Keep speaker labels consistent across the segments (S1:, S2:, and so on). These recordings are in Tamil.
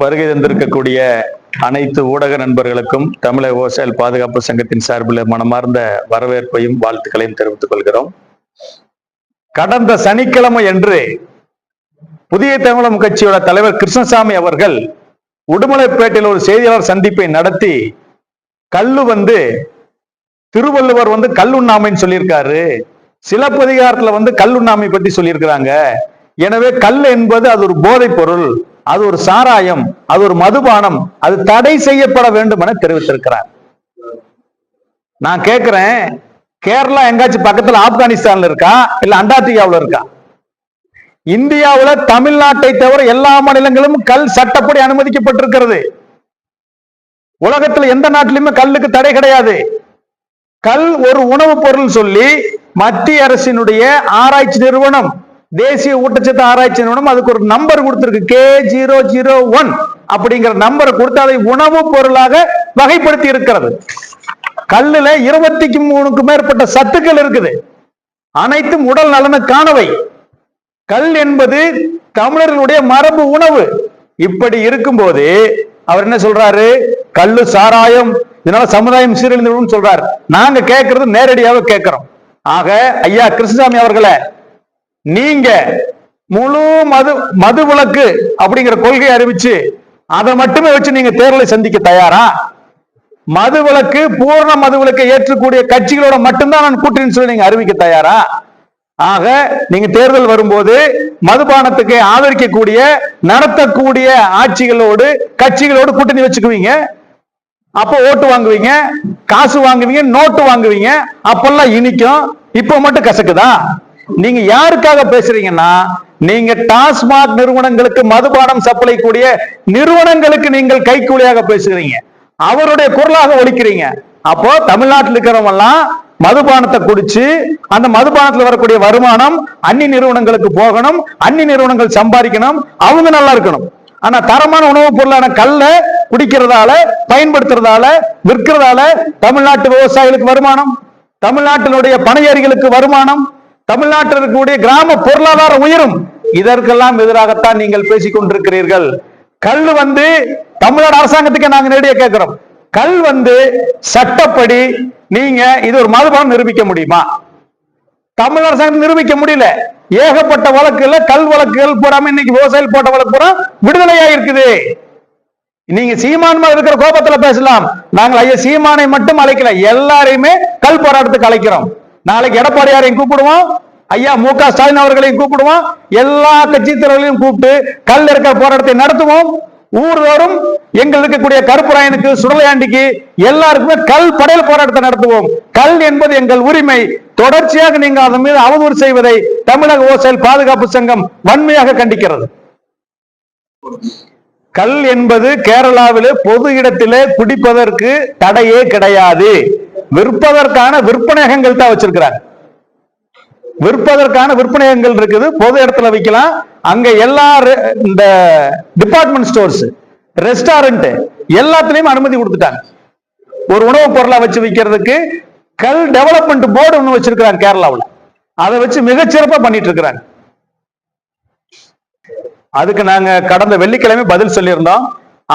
S1: வருகை தந்திருக்கக்கூடிய அனைத்து ஊடக நண்பர்களுக்கும் தமிழக விவசாயிகள் பாதுகாப்பு சங்கத்தின் சார்பில் மனமார்ந்த வரவேற்பையும் வாழ்த்துக்களையும் தெரிவித்துக் கொள்கிறோம். கடந்த சனிக்கிழமை அன்று புதிய தமிழம் கட்சியோட தலைவர் கிருஷ்ணசாமி அவர்கள் உடுமலைப்பேட்டையில் ஒரு செய்தியாளர் சந்திப்பை நடத்தி கல்லு வந்து திருவள்ளுவர் வந்து கல்லுண்ணாமைன்னு சொல்லியிருக்காரு. சிலப்பதிகாரத்துல வந்து கல்லுண்ணாமை பத்தி சொல்லியிருக்கிறாங்க. எனவே கல் என்பது அது ஒரு போதைப் பொருள். அது ஒரு சாராயம் அது ஒரு மதுபானம் அது தடை செய்யப்பட வேண்டும் என தெரிவித்திருக்கிறார். நான் கேட்கிறேன் கேரளா எங்காச்சும் பக்கத்துல ஆப்கானிஸ்தான்ல இருக்கா? இல்ல அண்டார்டிகாவில் இருக்கா? இந்தியாவுல தமிழ்நாட்டை தவிர எல்லா மாநிலங்களும் கல் சட்டப்படி அனுமதிக்கப்பட்டிருக்கிறது. உலகத்துல எந்த நாட்டிலுமே கல்லுக்கு தடை கிடையாது. கல் ஒரு உணவுப் பொருள் சொல்லி மத்திய அரசினுடைய ஆராய்ச்சி நிறுவனம் தேசிய ஊட்டச்சத்து ஆராய்ச்சி நிறுவனம் அதுக்கு ஒரு நம்பர் கொடுத்திருக்கு. கே ஜீரோ ஜீரோ ஒன் அப்படிங்கிற நம்பரை கொடுத்து அதை உணவுப் பொருளாக வகைப்படுத்தி இருக்கிறது. கல்லுல இருபத்திக்கு மூணுக்கு மேற்பட்ட சத்துக்கள் இருக்குது. அனைத்தும் உடல் நலனுக்கானவை. கல் என்பது தமிழர்களுடைய மரபு உணவு. இப்படி இருக்கும்போது அவர் என்ன சொல்றாரு? கல்லு சாராயம் இதனால சமுதாயம் சீரழிந்து சொல்றாரு. நாங்க கேட்கறது நேரடியாக கேட்கிறோம். ஆக ஐயா கிருஷ்ணசாமி அவர்களை நீங்க முழு மது மது விலக்கு அப்படிங்கிற கொள்கையை அறிவிச்சு அதை மட்டுமே வச்சு நீங்க தேர்தலை சந்திக்க தயாரா? மது விளக்கு பூர்ண மது விலக்கை ஏற்றக்கூடிய கட்சிகளோட மட்டும்தான் நான் கூட்டணி சொல்லி நீங்க அறிவிக்க தயாரா? ஆக நீங்க தேர்தல் வரும்போது மதுபானத்துக்கு ஆதரிக்கக்கூடிய நடத்தக்கூடிய ஆட்சிகளோடு கட்சிகளோடு கூட்டணி வச்சுக்குவீங்க. அப்ப ஓட்டு வாங்குவீங்க காசு வாங்குவீங்க நோட்டு வாங்குவீங்க. அப்பெல்லாம் இனிக்கும். இப்ப மட்டும் கசக்குதா? நீங்க யாருக்காக பேசுறீங்கன்னா நீங்க டாஸ்மாக் நிறுவனங்களுக்கு மதுபானம் சப்ளை கூடிய நிறுவனங்களுக்கு நீங்கள் கைக்கூலியாக பேசுகிறீங்க அவருடைய குரலாக ஒழிக்கிறீங்க அப்போ தமிழ்நாட்டில் இருக்கிறவங்க எல்லாம் மதுபானத்தை குடிச்சு அந்த மதுபானத்துல வரக்கூடிய வருமானம் அந்நி நிறுவனங்களுக்கு போகணும் அந்நி நிறுவனங்கள் சம்பாதிக்கணும் அவங்க நல்லா இருக்கணும். ஆனா தரமான உணவுப் பொருளான கல்ல குடிக்கிறதால பயன்படுத்துறதால விற்கிறதால தமிழ்நாட்டு விவசாயிகளுக்கு வருமானம் தமிழ்நாட்டினுடைய பணியாரிகளுக்கு வருமானம் தமிழ்நாட்டில் இருக்கக்கூடிய கிராம பொருளாதாரம் உயரும். இதற்கெல்லாம் எதிராகத்தான் நீங்கள் பேசிக் கொண்டிருக்கிறீர்கள் கல் வந்து தமிழ்நாடு அரசாங்கத்துக்கு நாங்க நேரடியாக கேட்கிறோம். கல் வந்து சட்டப்படி நீங்க இது ஒரு மதுபானம் நிரூபிக்க முடியுமா? தமிழ் அரசாங்கம் நிரூபிக்க முடியல. ஏகப்பட்ட வழக்குல கல் வழக்குகள் போடாம இன்னைக்கு விவசாயிகள் போட்ட வழக்கு பூரா விடுதலையா இருக்குது நீங்க சீமான் இருக்கிற கோபத்துல பேசலாம். நாங்கள் ஐயா சீமானை மட்டும் அழைக்கல. எல்லாரையுமே கல் போராட்டத்துக்கு அழைக்கிறோம். நாளைக்கு எடப்பாடியாரையும் கூப்பிடுவோம். ஐயா மு க ஸ்டாலின் அவர்களையும் கூப்பிடுவோம். எல்லா கட்சி தலைவர்களையும் கூப்பிட்டு கல் இருக்கிற போராட்டத்தை நடத்துவோம். ஊர்தோறும் எங்கள் இருக்கக்கூடிய கருப்புராயனுக்கு சுடலையாண்டிக்கு எல்லாருக்குமே கல் படையல் போராட்டத்தை நடத்துவோம். கல் என்பது எங்கள் உரிமை. தொடர்ச்சியாக நீங்கள் அதன் மீது அவதூறு செய்வதை தமிழக ஓசையில் பாதுகாப்பு சங்கம் வன்மையாக கண்டிக்கிறது. கல் என்பது கேரளாவிலே பொது இடத்திலே குடிப்பதற்கு தடையே கிடையாது. விற்பதற்கான விற்பனையகங்கள் தான் வச்சிருக்கிறாங்க. விற்பதற்கான விற்பனையகங்கள் இருக்குது பொது இடத்துல விற்கலாம் அங்க எல்லா இந்த டிபார்ட்மெண்ட் ஸ்டோர்ஸ் ரெஸ்டாரண்ட் எல்லாத்துலயும் அனுமதி கொடுத்துட்டாங்க. ஒரு உணவுப் பொருளா வச்சு விற்கிறதுக்கு கல் டெவலப்மெண்ட் போர்டு ஒன்று வச்சிருக்கிறாங்க கேரளாவில். அதை வச்சு மிகச்சிறப்பாக பண்ணிட்டு இருக்கிறாங்க. அதுக்கு நாங்க கடந்த வெள்ளிக்கிழமை பதில் சொல்லியிருந்தோம்.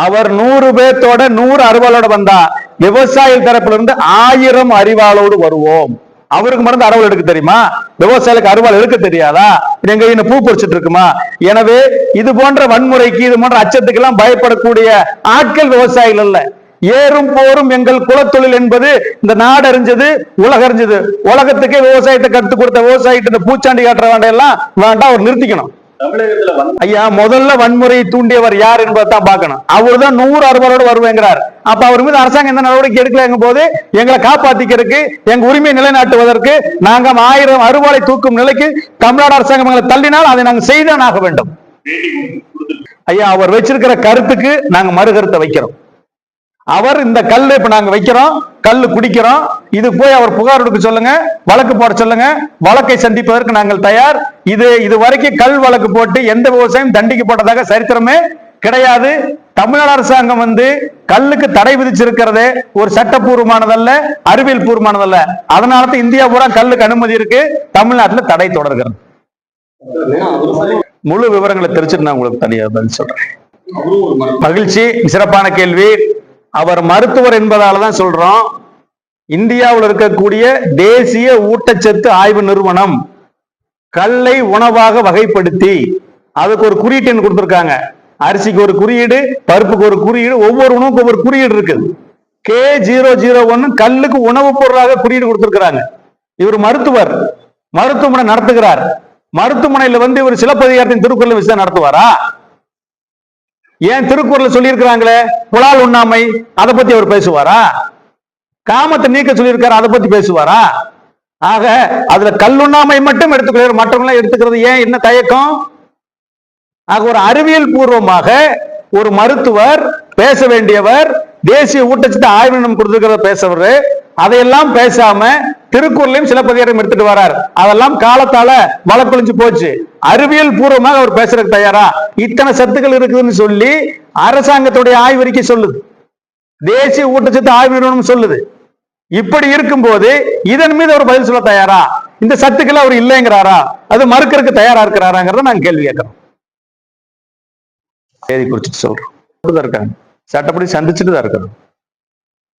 S1: அவர் நூறு பேர்த்தோட நூறு அறுவலோட வந்தா விவசாய தரப்புல இருந்து ஆயிரம் அறிவாளோடு வருவோம். அவருக்கு மருந்து அறுவல் எடுக்க தெரியுமா? விவசாயிகளுக்கு அறுவல் எடுக்க தெரியாதா? எங்க இன்னும் பூ பொறிச்சிட்டு இருக்குமா? எனவே இது போன்ற வன்முறைக்கு இது போன்ற அச்சத்துக்கு எல்லாம் பயப்படக்கூடிய ஆட்கள் விவசாயிகள் இல்லை ஏறும் போரும் எங்கள் குலத்தொழில் என்பது இந்த நாடு அறிஞ்சது உலக அறிஞ்சது. உலகத்துக்கே விவசாயத்தை கற்றுக் கொடுத்த விவசாயிட்டு இந்த பூச்சாண்டி காட்டுற வேண்டையெல்லாம் வேண்டாம் அவர் நிறுத்திக்கணும். ஐயா முதல்ல வன்முறையை தூண்டியவர் யார் என்பதை தான் பார்க்கணும். அவர் தான் நூறு அறுபதோடு வருவேங்கிறார். அப்ப அவர் மீது அரசாங்கம் எந்த நடவடிக்கை எடுக்கலங்க போது எங்களை காப்பாத்திக்கிறதுக்கு எங்க உரிமை நிலைநாட்டுவதற்கு நாங்க ஆயிரம் அறுவாளை தூக்கும் நிலைக்கு தமிழ்நாடு அரசாங்கம் எங்களை தள்ளினால் அதை நாங்க செய்தான் ஆக வேண்டும். ஐயா அவர் வச்சிருக்கிற கருத்துக்கு நாங்க மறு கருத்தை வைக்கிறோம். அவர் இந்த கல் இப்ப நாங்க வைக்கிறோம் கல் குடிக்கிறோம். இது போய் அவர் புகார் கொடுக்க சொல்லுங்க வழக்கு போட சொல்லுங்க. வழக்கை சந்திப்பதற்கு நாங்கள் தயார். இது இது வரைக்கும் கல் வழக்கு போட்டு எந்த விவசாயம் தண்டிக்கப்பட்டதாக சரித்திரமே கிடையாது. தமிழ்நாடு அரசாங்கம் வந்து கல்லுக்கு தடை விதிச்சிருக்கிறதே ஒரு சட்டப்பூர்வமானதல்ல அறிவியல் பூர்வமானதல்ல. அதனால தான் இந்தியா பூரா கல்லுக்கு அனுமதி இருக்கு. தமிழ்நாட்டுல தடை தொடர்கிறது. முழு விவரங்களை தெரிஞ்சுட்டு நான் உங்களுக்கு தனியாக பதில் சொல்றேன். மகிழ்ச்சி சிறப்பான கேள்வி. அவர் மருத்துவர் என்பதால தான் சொல்றோம். இந்தியாவில் இருக்கக்கூடிய தேசிய ஊட்டச்சத்து ஆய்வு நிறுவனம் கல்லை உணவாக வகைப்படுத்தி அதுக்கு ஒரு குறியீட்டு கொடுத்துருக்காங்க. அரிசிக்கு ஒரு குறியீடு பருப்புக்கு ஒரு குறியீடு ஒவ்வொரு உணவுக்கு ஒவ்வொரு குறியீடு இருக்குது. கே ஜீரோ ஜீரோ ஒன்னு கல்லுக்கு உணவுப் பொருளாக குறியீடு கொடுத்திருக்கிறாங்க. இவர் மருத்துவர் மருத்துவமனை நடத்துகிறார். மருத்துவமனையில வந்து இவர் சிலப்பதிகாரத்தின் திருக்குறள் விசாரணை நடத்துவாரா? ஏன் திருக்குறள் சொல்லியிருக்கிறாங்களே? புலால் உண்ணாமை அதை பத்தி அவர் பேசுவாரா? காமத்தை நீக்க சொல்லியிருக்காரு அதை பத்தி பேசுவாரா? ஆக அதுல கல்லுண்ணாமை மட்டும் எடுத்துக்கிறார் மற்றவங்களாம் எடுத்துக்கிறது ஏன்? என்ன தயக்கம்? ஆக ஒரு அறிவியல் பூர்வமாக ஒரு மருத்துவர் பேச வேண்டியவர் தேசிய ஊட்டச்சத்து ஆய்வு நிறுவனம் கொடுத்திருக்கிறத பேசுறவரு அதையெல்லாம் பேசாம திருக்குறளையும் சிலப்பதிகாரம் எடுத்துட்டு வரார். அதெல்லாம் காலத்தால வழக்கொழிஞ்சு போச்சு. அறிவியல் பூர்வமாக அவர் பேசுறதுக்கு தயாரா? இத்தனை சத்துக்கள் இருக்குதுன்னு சொல்லி அரசாங்கத்துடைய ஆய்வறிக்கை சொல்லுது. தேசிய ஊட்டச்சத்து ஆய்வு நிறுவனம் சொல்லுது. இப்படி இருக்கும்போது இதன் மீது அவர் பதில் சொல்ல தயாரா? இந்த சத்துக்கள் அவர் இல்லைங்கிறாரா? அது மறுக்கிறதுக்கு தயாரா இருக்கிறாராங்கிறத நாங்க கேள்வி கேட்கிறோம். தேதி குறிச்சிட்டு சொல்றோம். தான் இருக்காங்க. சட்டப்படி சந்திச்சுட்டு தான் இருக்கிறோம்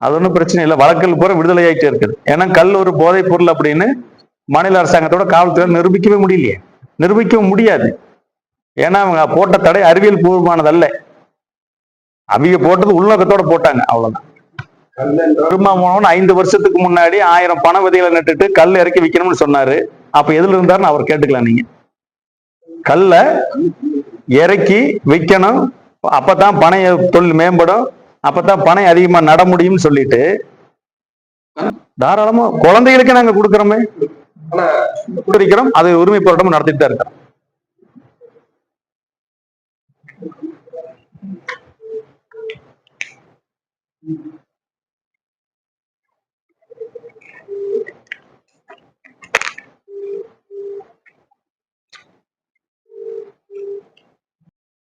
S1: அது ஒன்றும் பிரச்சனை இல்லை. வழக்கல் பூரா விடுதலை ஆயிட்டே இருக்குது. ஏன்னா கல் ஒரு போதைப் பொருள் அப்படின்னு மாநில அரசாங்கத்தோட காவல்துறை நிரூபிக்கவே முடியலையே. நிரூபிக்கவும் முடியாது. ஏன்னா அவங்க போட்ட தடை அறிவியல் பூர்வமானதல்ல. அவங்க போட்டது உள்நோக்கத்தோட போட்டாங்க அவ்வளவுதான். பெருமாமோகன் ஐந்து வருஷத்துக்கு முன்னாடி ஆயிரம் பண விதைகளை நட்டுட்டு கல் இறக்கி விற்கணும்னு சொன்னாரு. அப்ப எதுல இருந்தாருன்னு அவர் கேட்டுக்கலாம் நீங்க. கல்ல இறக்கி விற்கணும் அப்பதான் பனைய தொழில் மேம்படும். அப்பதான் பனை அதிகமா நட முடியும்னு சொல்லிட்டு தாராளமா குழந்தைகளுக்கு நாங்க கொடுக்கறோமே. கொண்டிருக்கிறோம் அது உரிமை போராட்டம் நடத்திட்டு தான் இருக்கிறோம்